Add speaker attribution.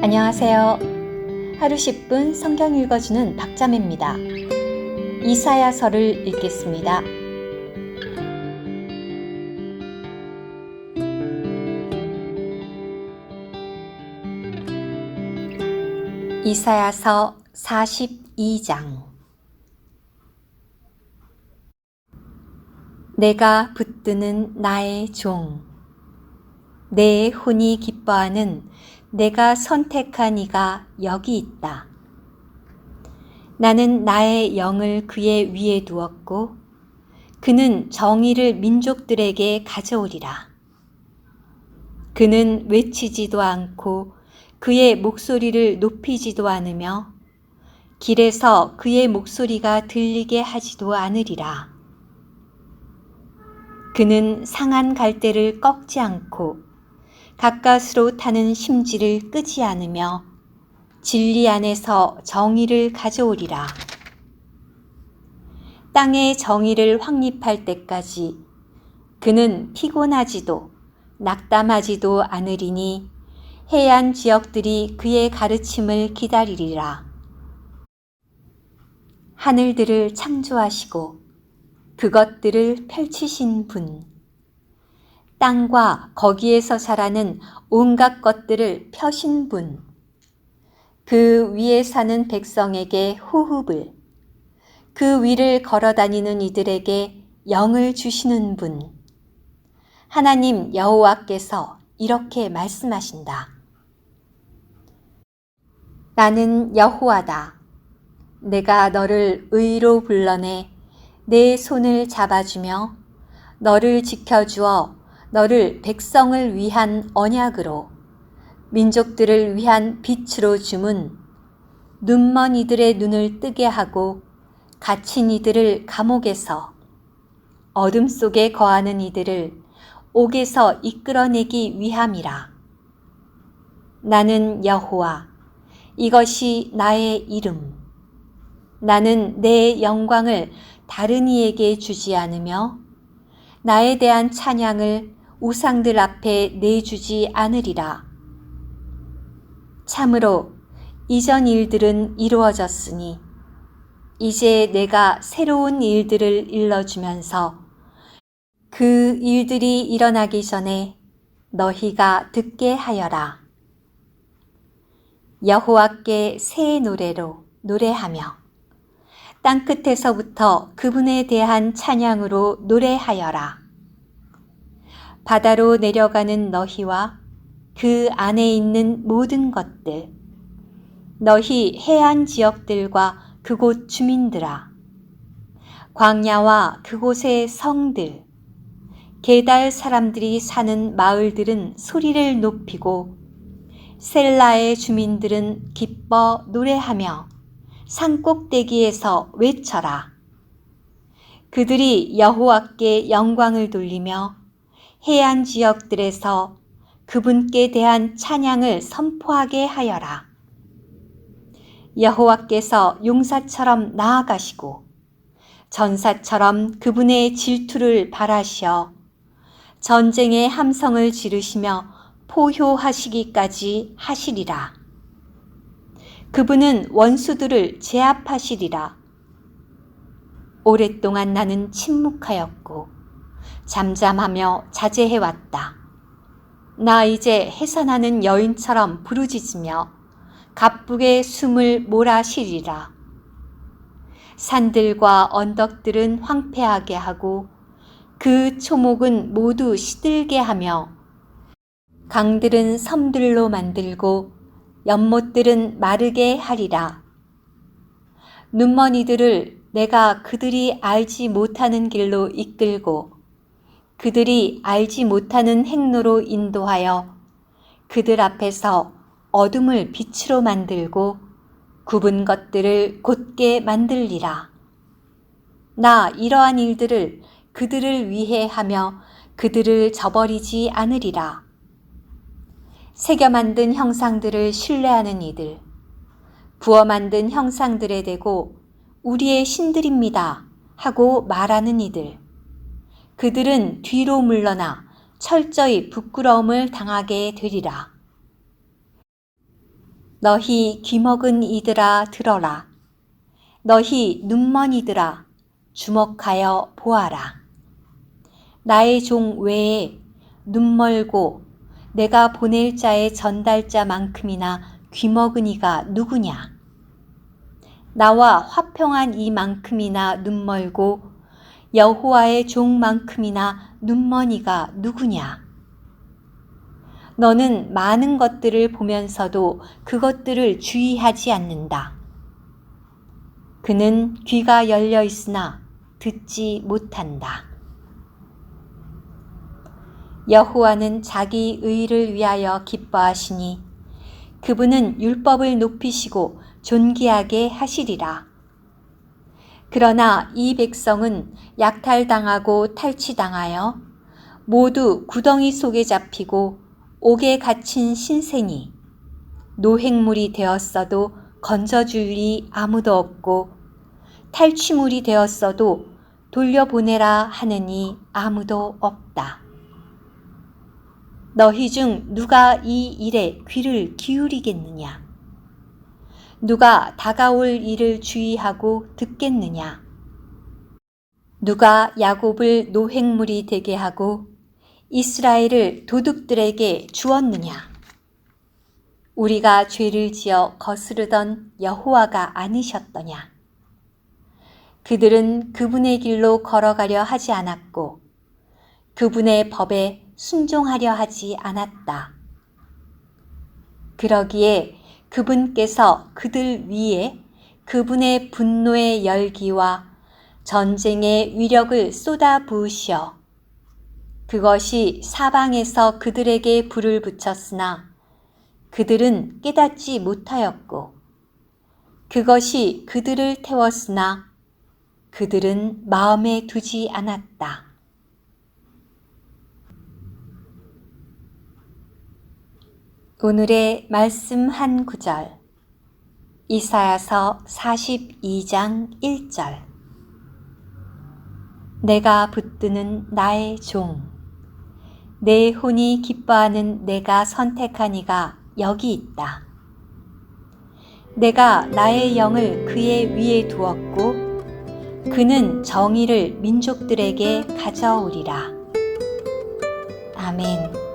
Speaker 1: 안녕하세요. 하루 10분 성경 읽어주는 박자매입니다. 이사야서를 읽겠습니다. 이사야서 42장 내가 붙드는 나의 종, 내 혼이 기뻐하는 내가 선택한 이가 여기 있다. 나는 나의 영을 그의 위에 두었고, 그는 정의를 민족들에게 가져오리라. 그는 외치지도 않고 그의 목소리를 높이지도 않으며 길에서 그의 목소리가 들리게 하지도 않으리라. 그는 상한 갈대를 꺾지 않고 가까스로 타는 심지를 끄지 않으며 진리 안에서 정의를 가져오리라. 땅의 정의를 확립할 때까지 그는 피곤하지도 낙담하지도 않으리니 해안 지역들이 그의 가르침을 기다리리라. 하늘들을 창조하시고 그것들을 펼치신 분. 땅과 거기에서 자라는 온갖 것들을 펴신 분. 그 위에 사는 백성에게 호흡을, 그 위를 걸어 다니는 이들에게 영을 주시는 분. 하나님 여호와께서 이렇게 말씀하신다. 나는 여호와다. 내가 너를 의로 불러내 내 손을 잡아주며 너를 지켜주어 너를 백성을 위한 언약으로 민족들을 위한 빛으로 주문 눈먼 이들의 눈을 뜨게 하고 갇힌 이들을 감옥에서 어둠 속에 거하는 이들을 옥에서 이끌어내기 위함이라. 나는 여호와 이것이 나의 이름. 나는 내 영광을 다른 이에게 주지 않으며 나에 대한 찬양을 우상들 앞에 내주지 않으리라. 참으로 이전 일들은 이루어졌으니 이제 내가 새로운 일들을 일러주면서 그 일들이 일어나기 전에 너희가 듣게 하여라. 여호와께 새 노래로 노래하며 땅 끝에서부터 그분에 대한 찬양으로 노래하여라. 바다로 내려가는 너희와 그 안에 있는 모든 것들, 너희 해안 지역들과 그곳 주민들아, 광야와 그곳의 성들, 게달 사람들이 사는 마을들은 소리를 높이고 셀라의 주민들은 기뻐 노래하며 산 꼭대기에서 외쳐라. 그들이 여호와께 영광을 돌리며 해안 지역들에서 그분께 대한 찬양을 선포하게 하여라. 여호와께서 용사처럼 나아가시고 전사처럼 그분의 질투를 바라시어 전쟁의 함성을 지르시며 포효하시기까지 하시리라. 그분은 원수들을 제압하시리라. 오랫동안 나는 침묵하였고 잠잠하며 자제해왔다. 나 이제 해산하는 여인처럼 부르짖으며 가쁘게 숨을 몰아쉬리라. 산들과 언덕들은 황폐하게 하고 그 초목은 모두 시들게 하며 강들은 섬들로 만들고 연못들은 마르게 하리라. 눈머니들을 내가 그들이 알지 못하는 길로 이끌고 그들이 알지 못하는 행로로 인도하여 그들 앞에서 어둠을 빛으로 만들고 굽은 것들을 곧게 만들리라. 나 이러한 일들을 그들을 위해 하며 그들을 저버리지 않으리라. 새겨 만든 형상들을 신뢰하는 이들, 부어 만든 형상들에 대고 우리의 신들입니다 하고 말하는 이들, 그들은 뒤로 물러나 철저히 부끄러움을 당하게 되리라. 너희 귀먹은 이들아 들어라. 너희 눈먼 이들아 주목하여 보아라. 나의 종 외에 눈멀고 내가 보낼 자의 전달자만큼이나 귀먹은 이가 누구냐? 나와 화평한 이만큼이나 눈멀고 여호와의 종만큼이나 눈먼이가 누구냐? 너는 많은 것들을 보면서도 그것들을 주의하지 않는다. 그는 귀가 열려 있으나 듣지 못한다. 여호와는 자기 의를 위하여 기뻐하시니 그분은 율법을 높이시고 존귀하게 하시리라. 그러나 이 백성은 약탈당하고 탈취당하여 모두 구덩이 속에 잡히고 옥에 갇힌 신생이 노획물이 되었어도 건져줄리 아무도 없고 탈취물이 되었어도 돌려보내라 하느니 아무도 없다. 너희 중 누가 이 일에 귀를 기울이겠느냐? 누가 다가올 일을 주의하고 듣겠느냐? 누가 야곱을 노획물이 되게 하고 이스라엘을 도둑들에게 주었느냐? 우리가 죄를 지어 거스르던 여호와가 아니셨더냐? 그들은 그분의 길로 걸어가려 하지 않았고 그분의 법에 순종하려 하지 않았다. 그러기에 그분께서 그들 위에 그분의 분노의 열기와 전쟁의 위력을 쏟아 부으시어 그것이 사방에서 그들에게 불을 붙였으나 그들은 깨닫지 못하였고 그것이 그들을 태웠으나 그들은 마음에 두지 않았다. 오늘의 말씀 한 구절 이사야서 42장 1절 내가 붙드는 나의 종 내 혼이 기뻐하는 내가 선택한 이가 여기 있다. 내가 나의 영을 그의 위에 두었고 그는 정의를 민족들에게 가져오리라. 아멘.